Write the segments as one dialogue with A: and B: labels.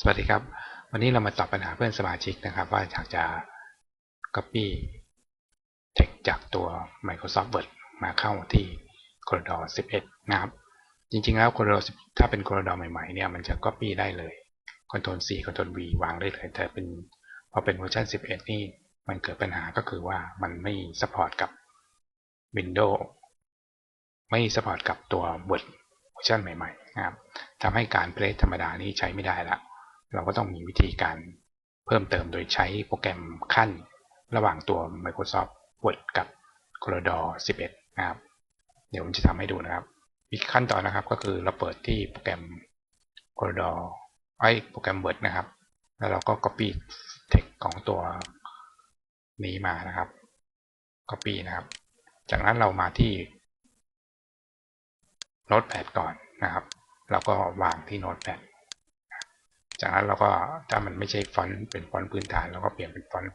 A: สวัสดีครับ วันนี้เรามาตอบปัญหาเพื่อนสมาชิกนะครับ ว่าอยากจะ copy text จากตัว Microsoft Word มาเข้าที่ Corridor 11 นะครับ จริงๆแล้ว Corridor 10ถ้าเป็น Corridor ใหม่ๆเนี่ยมันจะ copy ได้เลย Ctrl C Ctrl V วางได้เลย แต่เป็นพอเป็นเวอร์ชัน11 นี่มันเกิดปัญหาก็คือว่ามันไม่ support กับ Windows ไม่ support กับตัว Word เวอร์ชันใหม่ๆนะครับทำให้การเพลทธรรมดานี้ใช้ไม่ได้ละ เราก็ต้องมีวิธีการเพิ่มเติมโดยใช้โปรแกรมขั้นระหว่างตัว Microsoft Word กับ Corridor 11 นะครับ เดี๋ยวผมจะทำให้ดูนะครับอีขั้นตอนนะครับก็คือเราเปิดที่โปรแกรม Corridor ไอ้โปรแกรม Word นะครับ แล้วเราก็ Copy text ของตัวนี้มานะครับ Copy นะครับ จากนั้นเรามาที่ Notepad ก่อนนะครับเราก็วางที่ Notepad จากนั้นเราก็ถ้ามันไม่ใช่ฟอนต์เป็นฟอนต์พื้นฐานเราก็เปลี่ยนเป็นฟอนต์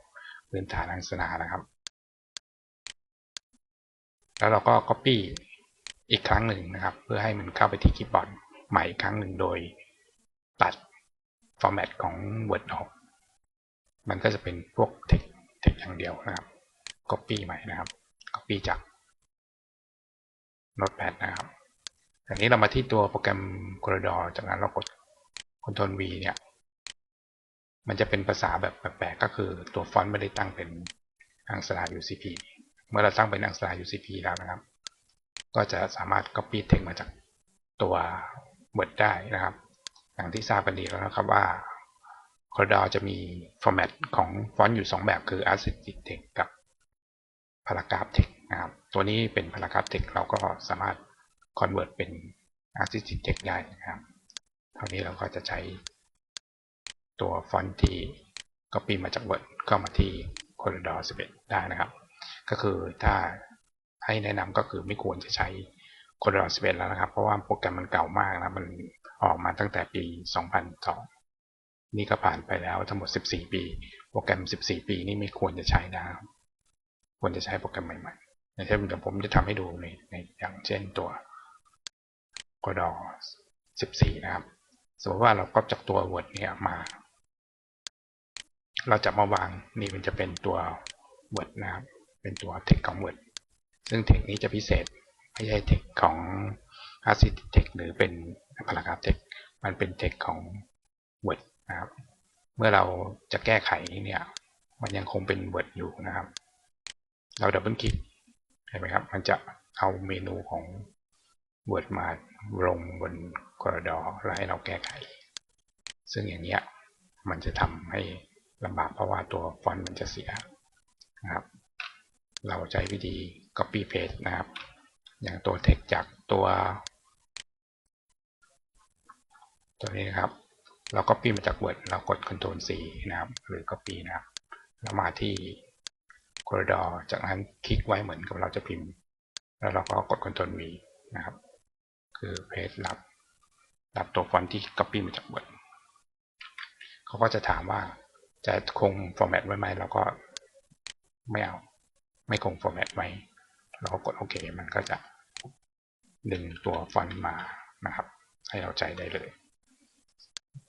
A: พื้นฐานอักษณะนะครับ แล้วเราก็ Copy อีกครั้งหนึ่งนะครับ เพื่อให้มันเข้าไปที่คีย์บอร์ดใหม่อีกครั้งหนึ่งโดยตัดฟอร์แมตของ Word ออก มันก็จะเป็นพวก text text อย่างเดียวนะครับ Copy ใหม่นะครับ Copy จาก Notepad นะครับอันนี้เรามาที่ตัวโปรแกรม Corridor จากนั้นเรากด Ctrl V เนี่ย มันจะเป็นภาษาแบบแปลกๆก็คือตัวฟอนต์ไม่ได้ตั้งเป็นอักษร UCP เมื่อเราตั้งเป็นอักษร UCP แล้วนะครับ ก็จะสามารถ copy text มาจากตัว Word ได้นะครับ อย่างที่ทราบกันดีแล้วนะครับว่า Corridor จะมี format ของฟอนต์อยู่ 2 แบบคือ Artistic Text กับ Paragraph Text นะครับ ตัวนี้เป็น Paragraph Text เราก็สามารถ convert เป็น Artistic Text ได้นะครับ เท่านี้เราก็จะใช้ตัวฟอนต์ที่ Copy มาจาก Word เข้ามาที่ Corridor 11 ได้นะครับ ก็คือถ้าให้แนะนำก็คือไม่ควรจะใช้ Corridor 11 แล้วนะครับ เพราะว่าโปรแกรมมันเก่ามากนะมันออกมาตั้งแต่ปี 2002 นี่ก็ผ่านไปแล้วทั้งหมด 14 ปี โปรแกรม 14 ปีนี่ไม่ควรจะใช้นะครับควรจะใช้โปรแกรมใหม่ๆอย่างเช่นเดี๋ยวผมจะทำให้ดูในในอย่างเช่นตัว Corridor 14 นะครับ สมมติว่าเราก็จากตัว Word เนี่ยมา เราจะมาวางนี่มันจะเป็นตัว Word นะครับ เป็นตัว text ของ Word ซึ่ง text นี้จะพิเศษไม่ใช่ text ของ Artistic Text หรือเป็น Paragraph Text มันเป็น text ของ Word นะครับ เมื่อเราจะแก้ไขเนี่ย มันยังคงเป็น Word อยู่นะครับ เราดับเบิลคลิกเห็นไหมครับ มันจะเอาเมนูของ Word มาลงบน Corridor แล้วให้เราแก้ไข ซึ่งอย่างเนี้ยมันจะทำให้ลำบากเพราะว่าตัวฟอนต์มันจะเสียนะครับ เราใช้วิธี copy paste นะครับ อย่างตัว text จากตัว ตัวนี้นะครับ เรา copy มาจาก Word เรากด Ctrl C นะครับ หรือ copy นะครับแล้วมาที่ Corridor จากนั้นคลิกไว้เหมือนกับเราจะพิมพ์ แล้วเราก็กด Ctrl V นะครับ คือ paste รับรับตัวฟอนต์ที่ copy มาจาก Word เขาก็จะถามว่าจะคง format ไว้ไหมเราก็ไม่เอา ไม่คง format ไว้เราก็กดโอเคมันก็จะดึงตัวฟอนต์มานะครับ ให้เราใจได้เลย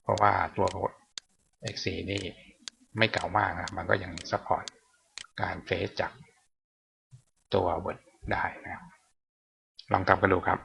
A: เพราะว่าตัว X4 นี่ไม่เก่ามากนะมันก็ยัง support การเฟซจากตัว Word ได้นะครับลองทำกันดูครับ